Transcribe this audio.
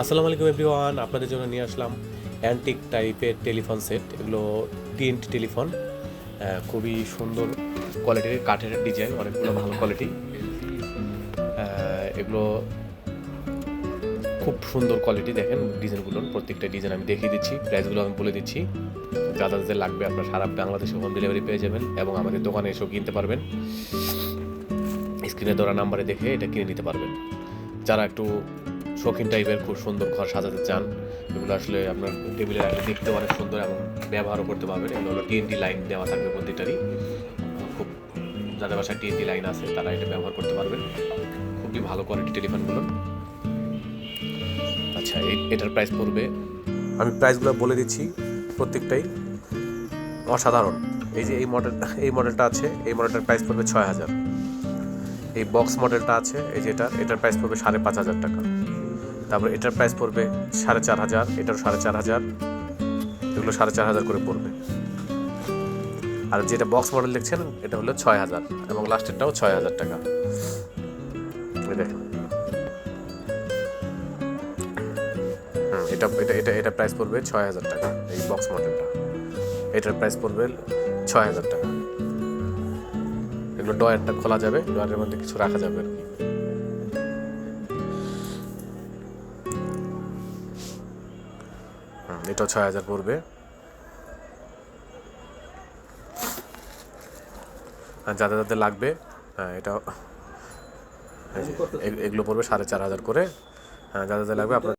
আসসালামু আলাইকুম এভরিওয়ান, আপনাদের জন্য নিয়ে আসলাম অ্যান্টিক টাইপের টেলিফোন সেট এগুলো টিএনটি টেলিফোন খুবই সুন্দর কোয়ালিটির কাঠের ডিজাইন অনেকগুলো ভালো কোয়ালিটি এগুলো খুব সুন্দর কোয়ালিটি দেখেন ডিজাইনগুলো প্রত্যেকটা ডিজাইন আমি দেখিয়ে দিচ্ছি প্রাইসগুলো আমি বলে দিচ্ছি। যা যাদের লাগবে আপনার সারা বাংলাদেশে হোম ডেলিভারি পেয়ে যাবেন এবং আমাদের দোকানে এসেও কিনতে পারবেন। স্ক্রিনে দেওয়া নাম্বারে দেখে এটা কিনে নিতে পারবেন। যারা একটু শৌখিন টাইপের খুব সুন্দর ঘর সাজাতে চান। এগুলো আসলে আপনার টেবিলে রাখলে দেখতে অনেক সুন্দর এবং ব্যবহারও করতে পারবেন। এগুলো হলো টিএনটি লাইন দেওয়া থাকবে প্রতিটারই খুব যাদের বাসায় টিএনটি লাইন আছে, তারা এটা ব্যবহার করতে পারবেন। খুবই ভালো কোয়ালিটি টেলিফোনগুলো আচ্ছা এটার প্রাইস পড়বে? আমি প্রাইসগুলো বলে দিচ্ছি প্রত্যেকটাই। অসাধারণ। এই যে এই মডেল এই মডেলটা আছে, এই মডেলটার প্রাইস পড়বে ছয় হাজার। এই বক্স মডেলটা আছে, এই যেটা এটার প্রাইস পড়বে সাড়ে পাঁচ হাজার টাকা। তারপর এটার প্রাইস পড়বে সাড়ে চার হাজার এটার সাড়ে চার হাজার, এগুলো সাড়ে চার হাজার করে পড়বে। আর যেটা বক্স মডেল দেখছেন, এটা হলো ছয় হাজার এবং লাস্টেরটাও ছয় হাজার টাকা। এটা এটা এটা এটা প্রাইস পড়বে ছয় হাজার টাকা, এই বক্স মডেলটা এটার প্রাইস পড়বে ছয় হাজার টাকা। এগুলো ডয়ারটা খোলা যাবে ডয়ারের মধ্যে কিছু রাখা যাবে আর কি। এটাও ছয় হাজার পড়বে। যাদের যাদের লাগবে হ্যাঁ এটা এগুলো পড়বে সাড়ে চার হাজার করে। হ্যাঁ যাদের যাদের লাগবে আপনার